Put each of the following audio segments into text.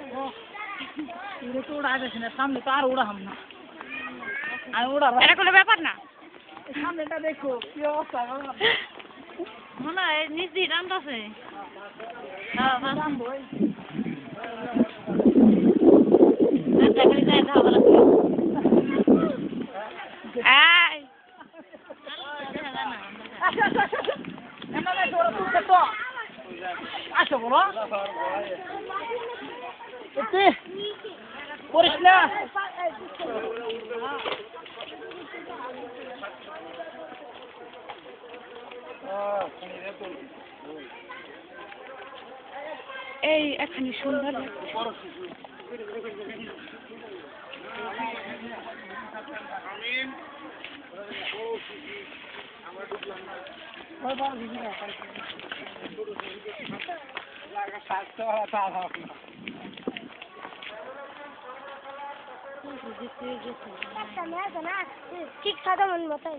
এটা তো উড়া যাচ্ছে না সামনে তো আর উড়াহাম না আর উড়াবো এটা কোনো ব্যাপার না। সামনেটা দেখো কি অবস্থা মনে হয়। নিজ দিয়ে টানতেছে شغلة اتيه ورشلاه اي أكني شو ঠিক সাদা মন মতো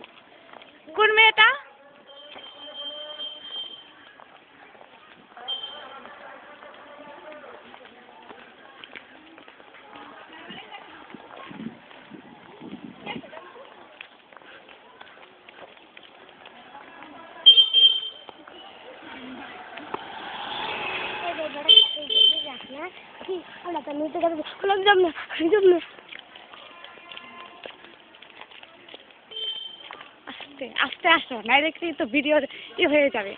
কোন মেয়েটা? আস্তে আস্তে আসো না দেখলে তো ভিডিও ই হয়ে যাবে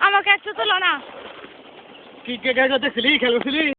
আমাকে একটু তোলো না কি কে গাইতে দেখছিলি খেলছিলি